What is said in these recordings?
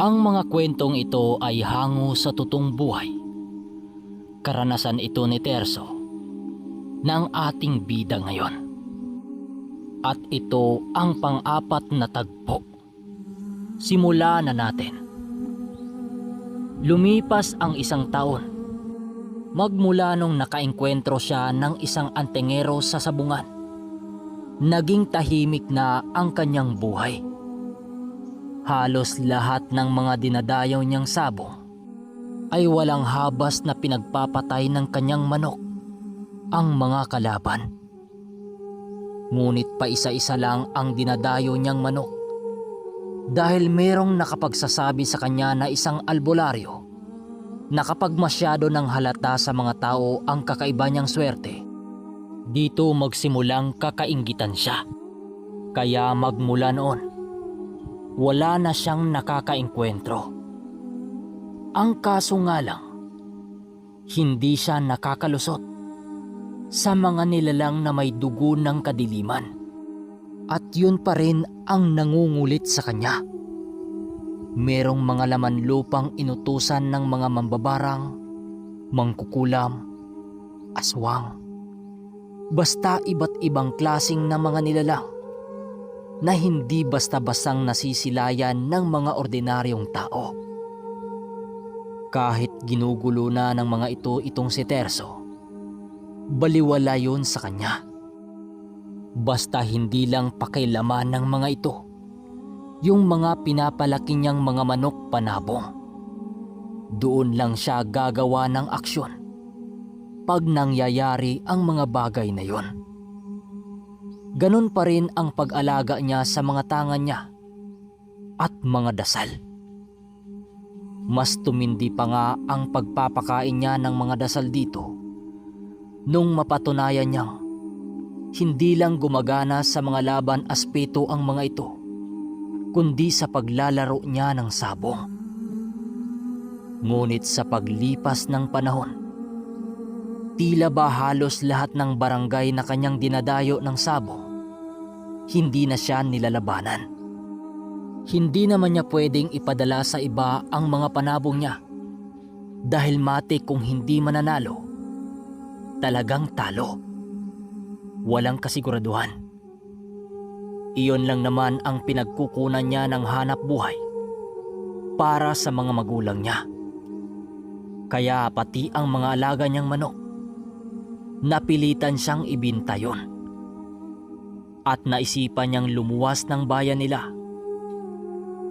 Ang mga kwentong ito ay hango sa tutong buhay. Karanasan ito ni Terso ng ating bida ngayon. At ito ang pang-apat na tagpo. Simula na natin. Lumipas ang isang taon. Magmula nung nakaengkwentro siya ng isang antengero sa sabungan. Naging tahimik na ang kanyang buhay. Halos lahat ng mga dinadayaw niyang sabong ay walang habas na pinagpapatay ng kanyang manok ang mga kalaban. Ngunit pa isa-isa lang ang dinadayo niyang manok dahil merong nakapagsasabi sa kanya na isang albularyo na kapag masyado ng halata sa mga tao ang kakaiba niyang swerte, dito magsimulang kakaingitan siya. Kaya magmula noon, wala na siyang nakakaengkwentro. Ang kaso nga lang, hindi siya nakakalusot sa mga nilalang na may dugo ng kadiliman. At yun pa rin ang nangungulit sa kanya. Merong mga laman lupang inutusan ng mga mambabarang, mangkukulam, aswang. Basta iba't ibang klasing na mga nilalang na hindi basta-bastang nasisilayan ng mga ordinaryong tao. Kahit ginugulo na ng mga ito itong si Terso, baliwala yun sa kanya. Basta hindi lang pakilaman ng mga ito, yung mga pinapalaki niyang mga manok panabong. Doon lang siya gagawa ng aksyon pag nangyayari ang mga bagay na yon. Ganon pa rin ang pag-alaga niya sa mga tangan niya at mga dasal. Mas tumindi pa nga ang pagpapakain niya ng mga dasal dito nung mapatunayan niyang hindi lang gumagana sa mga laban aspeto ang mga ito, kundi sa paglalaro niya ng sabong. Ngunit sa paglipas ng panahon, tila ba halos lahat ng barangay na kanyang dinadayo ng sabong, hindi na siya nilalabanan. Hindi naman niya pwedeng ipadala sa iba ang mga panabong niya dahil mati kung hindi mananalo, talagang talo. Walang kasiguraduhan. Iyon lang naman ang pinagkukunan niya ng hanap buhay para sa mga magulang niya. Kaya pati ang mga alaga niyang manok, napilitan siyang ibinta yon. At naisipan niyang lumuwas ng bayan nila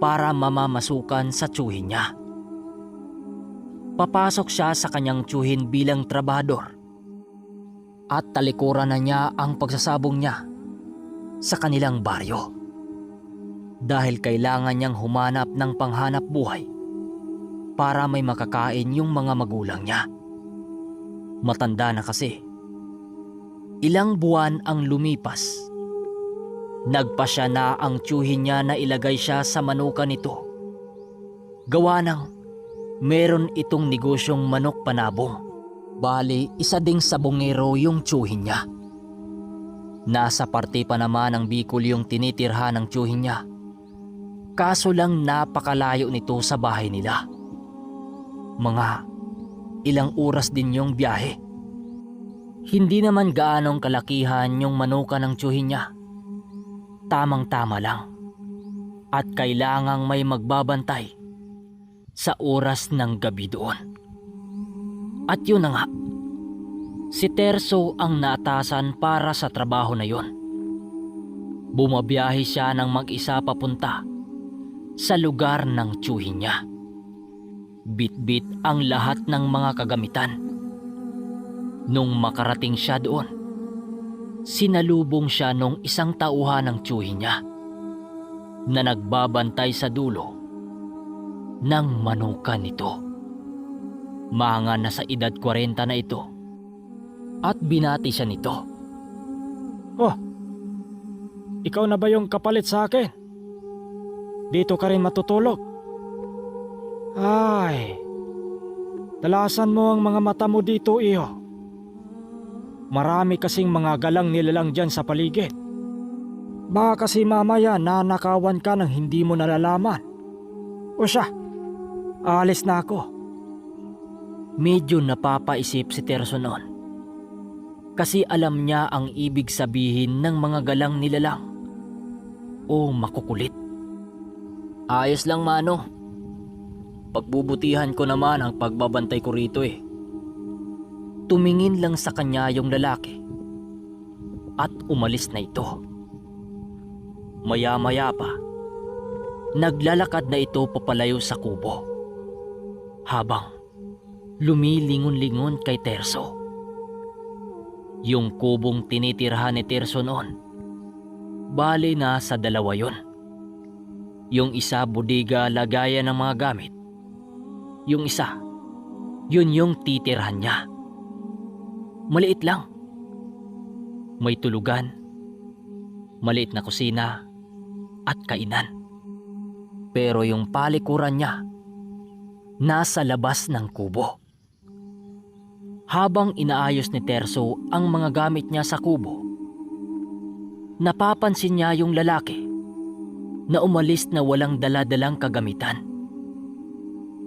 para mamamasukan sa tsuhin niya. Papasok siya sa kanyang tsuhin bilang trabador at talikuran na niya ang pagsasabong niya sa kanilang baryo. Dahil kailangan niyang humanap ng panghanap buhay para may makakain yung mga magulang niya. Matanda na kasi. Ilang buwan ang lumipas. Nagpa siya na ang tiyuhin niya na ilagay siya sa manukan nito. Gawa ng meron itong negosyong manok panabong. Bali, isa ding sabongero yung tsuhin niya. Nasa parte pa naman ng Bicol yung tinitirhan ng tsuhin niya. Kaso lang napakalayo nito sa bahay nila. Mga ilang oras din yung biyahe. Hindi naman gaanong kalakihan yung manuka ng tsuhin niya. Tamang-tama lang. At kailangang may magbabantay sa oras ng gabi doon. At yun na nga, si Terso ang naatasan para sa trabaho na yon. Bumabiyahe siya ng mag-isa papunta sa lugar ng tsuhin niya. Bit-bit ang lahat ng mga kagamitan. Nung makarating siya doon, sinalubong siya nung isang tauhan ng tsuhin niya na nagbabantay sa dulo ng manuka nito. Mga nasa edad 40 na ito. At binati siya nito. Oh, ikaw na ba yung kapalit sa akin? Dito ka rin matutulog? Ay, dalasan mo ang mga mata mo dito, iyo. Marami kasing mga galang nilalang dyan sa paligid. Baka kasi mamaya nanakawan ka ng hindi mo nalalaman. O siya, alis na ako. Medyo napapaisip si Terso noon. Kasi alam niya ang ibig sabihin ng mga galang nilalang o makukulit. Ayos lang mano. Pagbubutihan ko naman ang pagbabantay ko rito eh. Tumingin lang sa kanya yung lalaki at umalis na ito. Maya-maya pa, naglalakad na ito papalayo sa kubo. Habang lumilingon-lingon kay Terso. Yung kubong tinitirhan ni Terso noon, bali na sa dalawa yon. Yung isa budiga lagayan ng mga gamit. Yung isa, yun yung titirhan niya. Maliit lang. May tulugan, maliit na kusina, at kainan. Pero yung palikuran niya, nasa labas ng kubo. Habang inaayos ni Terso ang mga gamit niya sa kubo, napapansin niya yung lalaki na umalis na walang daladalang kagamitan.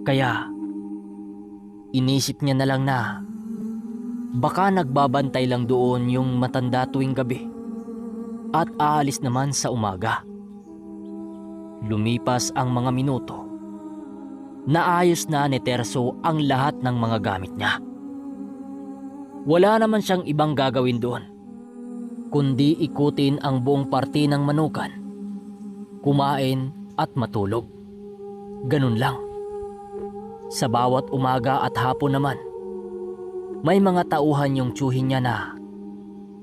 Kaya, inisip niya na lang na baka nagbabantay lang doon yung matanda tuwing gabi at aalis naman sa umaga. Lumipas ang mga minuto naayos na ni Terso ang lahat ng mga gamit niya. Wala naman siyang ibang gagawin doon, kundi ikutin ang buong parti ng manukan, kumain at matulog. Ganun lang. Sa bawat umaga at hapon naman, may mga tauhan yung tsuhin niya na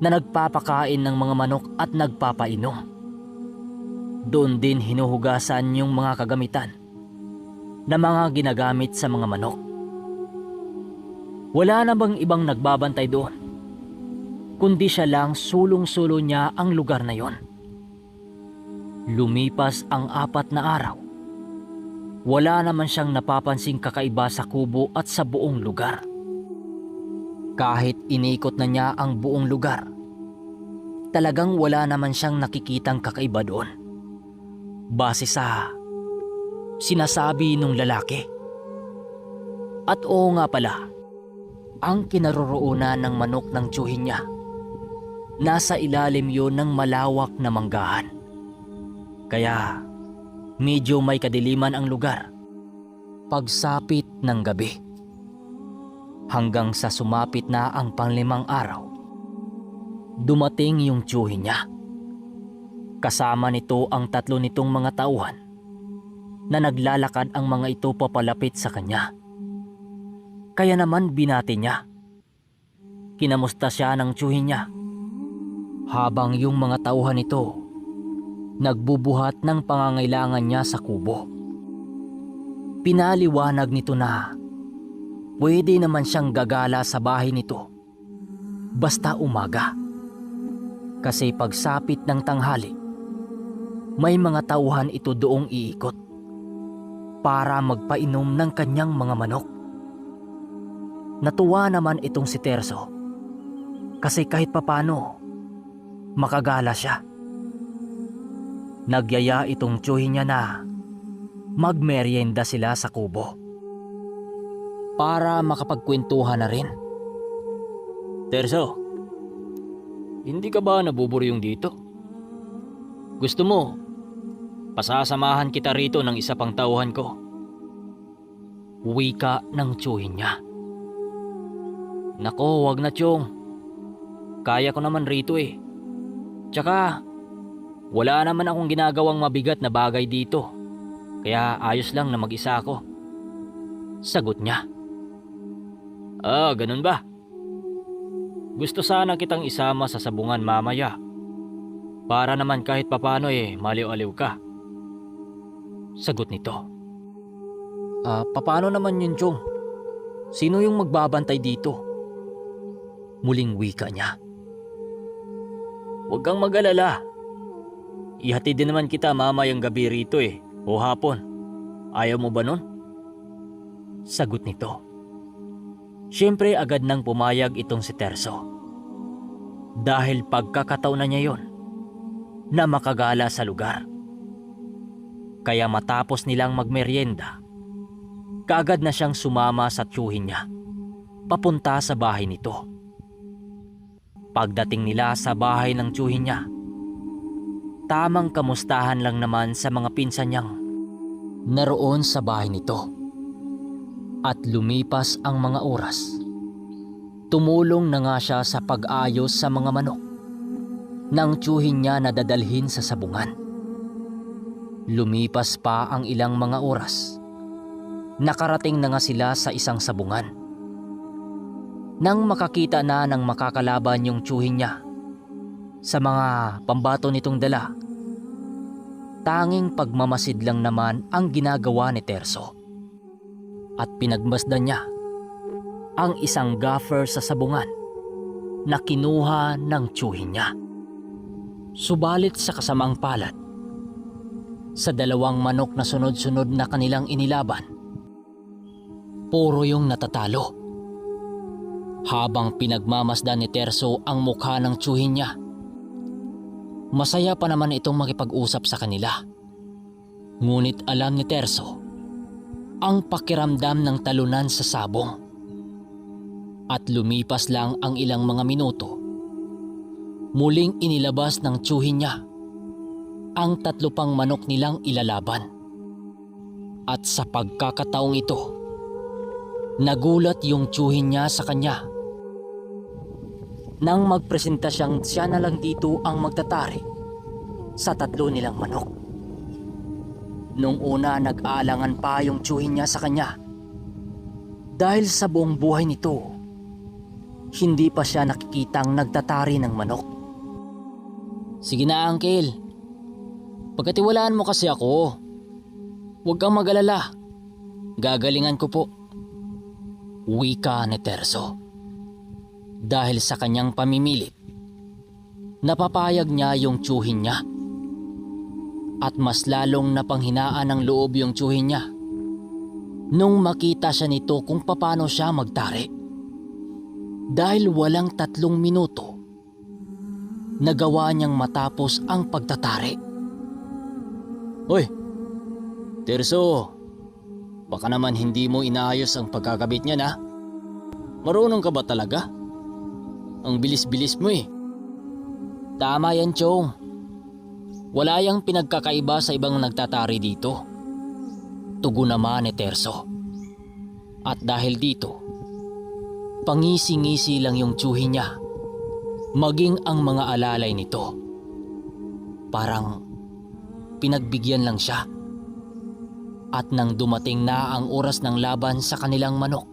na nagpapakain ng mga manok at nagpapainom. Doon din hinuhugasan yung mga kagamitan na mga ginagamit sa mga manok. Wala namang ibang nagbabantay doon, kundi siya lang sulong-sulo niya ang lugar na yon. Lumipas ang apat na araw. Wala naman siyang napapansing kakaiba sa kubo at sa buong lugar. Kahit inikot na niya ang buong lugar, talagang wala naman siyang nakikitang kakaiba doon. Base sa sinasabi nung lalaki. At oo nga pala, ang kinaroroonan ng manok ng tsuhin niya, nasa ilalim yon ng malawak na manggahan. Kaya medyo may kadiliman ang lugar pagsapit ng gabi. Hanggang sa sumapit na ang panglimang araw, dumating yung tsuhin niya. Kasama nito ang tatlo nitong mga tauhan na naglalakad ang mga ito papalapit sa kanya. Kaya naman binati niya. Kinamusta siya ng tsuhin niya. Habang yung mga tauhan nito nagbubuhat ng pangangailangan niya sa kubo. Pinaliwanag nito na pwede naman siyang gagala sa bahay nito basta umaga. Kasi pagsapit ng tanghali, may mga tauhan ito doong iikot para magpainom ng kanyang mga manok. Natuwa naman itong si Terso kasi kahit papano makagala siya. Nagyaya itong tsuhin niya na magmeryenda sila sa kubo para makapagkwentuhan na rin. Terso, hindi ka ba nabuburyong dito? Gusto mo, pasasamahan kita rito ng isa pang tauhan ko. Wika ng tsuhin niya. Nako, wag na tiyong. Kaya ko naman rito eh. Tsaka, wala naman akong ginagawang mabigat na bagay dito. Kaya ayos lang na mag-isa ako. Sagot niya. Ah, ganun ba? Gusto sana kitang isama sa sabungan mamaya. Para naman kahit papano eh, maliw-aliw ka. Sagot nito. Ah, paano naman yun, Chong? Sino yung magbabantay dito? Muling wika niya. Huwag kang mag-alala. Ihatid din naman kita mamayang gabi rito eh, o hapon. Ayaw mo ba nun? Sagot nito. Siyempre agad nang pumayag itong si Terso. Dahil pagkakataon na niya yon na makagala sa lugar. Kaya matapos nilang magmeryenda, kaagad na siyang sumama sa tiyuhin niya, papunta sa bahay nito. Pagdating nila sa bahay ng tiyuhin niya, tamang kamustahan lang naman sa mga pinsan niyang naroon sa bahay nito. At lumipas ang mga oras. Tumulong na nga siya sa pag-ayos sa mga manok nang tiyuhin niya na dadalhin sa sabungan. Lumipas pa ang ilang mga oras. Nakarating na nga sila sa isang sabungan. Nang makakita na ng makakalaban yung tiyuhin niya sa mga pambato nitong dala, tanging pagmamasid lang naman ang ginagawa ni Terso. At pinagmasdan niya ang isang gaffer sa sabungan na kinuha ng tiyuhin niya. Subalit sa kasamang palad, sa dalawang manok na sunod-sunod na kanilang inilaban, puro yung natatalo. Habang pinagmamasdan ni Terso ang mukha ng tiyuhin niya, masaya pa naman itong makipag-usap sa kanila. Ngunit alam ni Terso ang pakiramdam ng talunan sa sabong. At lumipas lang ang ilang mga minuto. Muling inilabas ng tiyuhin niya ang tatlo pang manok nilang ilalaban. At sa pagkakataong ito, nagulat yung tiyuhin niya sa kanya. Nang magpresenta siyang siya na lang dito ang magtatari sa tatlo nilang manok. Nung una nag-aalangan pa yung tiyuhin niya sa kanya. Dahil sa buong buhay nito, hindi pa siya nakikitang nagtatari ng manok. Sige na, Uncle. Pagkatiwalaan mo kasi ako. Huwag kang magalala. Gagalingan ko po. Wika ni Terso. Dahil sa kanyang pamimilit, napapayag niya yung tiyuhin niya. At mas lalong napanghinaan ng loob yung tiyuhin niya. Nung makita siya nito kung paano siya magtari. Dahil walang tatlong minuto, nagawa niyang matapos ang pagtatari. Hoy, Terso, baka naman hindi mo inaayos ang pagkakabit niya na. Marunong ka ba talaga? Ang bilis-bilis mo eh. Tama yan, Chong. Wala yang pinagkakaiba sa ibang nagtatari dito. Tugo naman ni Terso. At dahil dito, pangisi-ngisi lang yung tsuhin niya. Maging ang mga alalay nito. Parang pinagbigyan lang siya. At nang dumating na ang oras ng laban sa kanilang manok,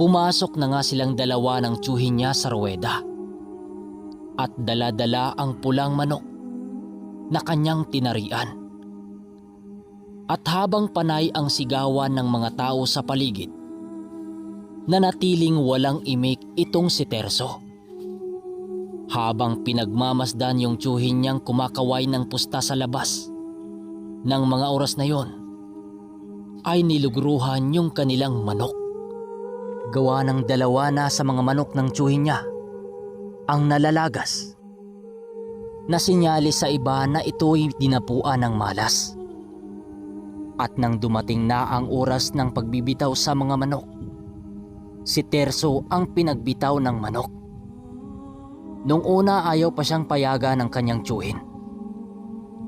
pumasok na nga silang dalawa ng tsuhin niya sa ruweda. At dala-dala ang pulang manok na kanyang tinarian. At habang panay ang sigawan ng mga tao sa paligid, nanatiling walang imik itong si Terso. Habang pinagmamasdan yung tsuhin niyang kumakaway ng pusta sa labas, ng mga oras na yon, ay nilugruhan yung kanilang manok. Gawa ng dalawa na sa mga manok ng tsuhin niya, ang nalalagas. Nasinyalis sa iba na ito'y dinapuan ng malas. At nang dumating na ang oras ng pagbibitaw sa mga manok, si Terso ang pinagbitaw ng manok. Nung una ayaw pa siyang payaga ng kanyang tsuhin.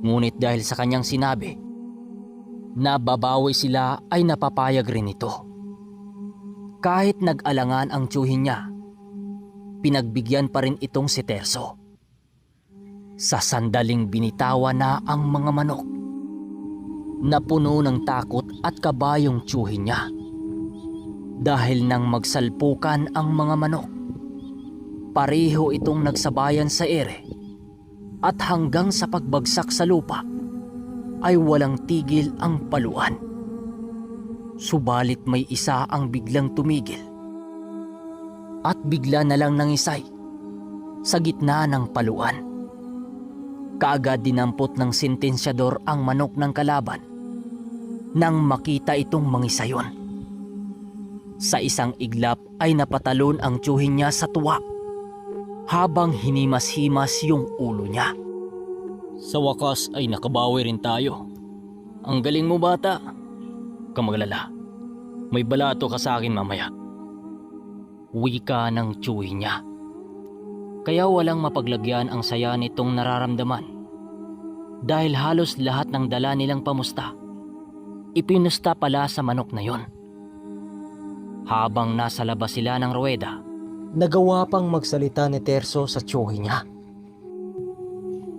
Ngunit dahil sa kanyang sinabi, na babawi sila ay napapayag rin ito. Kahit nag-alangan ang tsuhin niya, pinagbigyan pa rin itong si Terso. Sa sandaling binitawan na ang mga manok, napuno ng takot at kabayong tsuhin niya. Dahil nang magsalpukan ang mga manok, pareho itong nagsabayan sa ere at hanggang sa pagbagsak sa lupa ay walang tigil ang paluan. Subalit may isa ang biglang tumigil at bigla na lang nangisay sa gitna ng paluan. Kaagad dinampot ng sentensyador ang manok ng kalaban nang makita itong mangisayon. Sa isang iglap ay napatalon ang tsuhin niya sa tuwa habang hinimas-himas yung ulo niya. Sa wakas ay nakabawi rin tayo. Ang galing mo bata. Kamaglala. May balato ka sa akin mamaya. Wika ng tsuhi niya. Kaya walang mapaglagyan ang saya nitong nararamdaman. Dahil halos lahat ng dala nilang pamusta, ipinusta pala sa manok na yon. Habang nasa labas sila ng ruweda, Nagawa pang magsalita ni Terso sa tsuhi niya.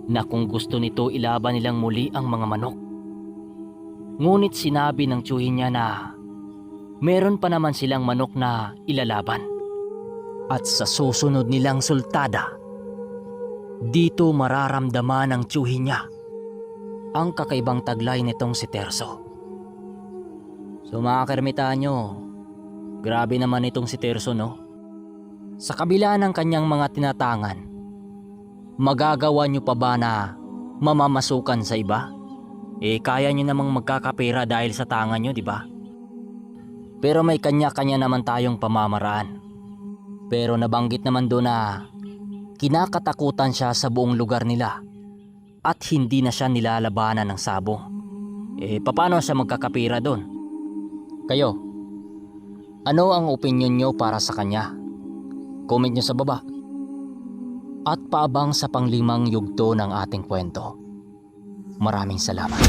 na kung gusto nito ilaban nilang muli ang mga manok. Ngunit sinabi ng tsuhin niya na meron pa naman silang manok na ilalaban. At sa susunod nilang sultada, dito mararamdaman ng tsuhin niya ang kakaibang taglay nitong si Terso. So mga kermitanyo, grabe naman itong si Terso no? Sa kabila ng kanyang mga tinatangan, magagawa nyo pa ba na mamamasukan sa iba? Eh kaya nyo namang magkakapera dahil sa tangan nyo, di ba? Pero may kanya-kanya naman tayong pamamaraan. Pero nabanggit naman doon na kinakatakutan siya sa buong lugar nila at hindi na siya nilalabanan ng sabong. Eh paano siya magkakapera doon? Kayo, ano ang opinion nyo para sa kanya? Comment nyo sa baba at paabang sa panglimang yugto ng ating kwento. Maraming salamat.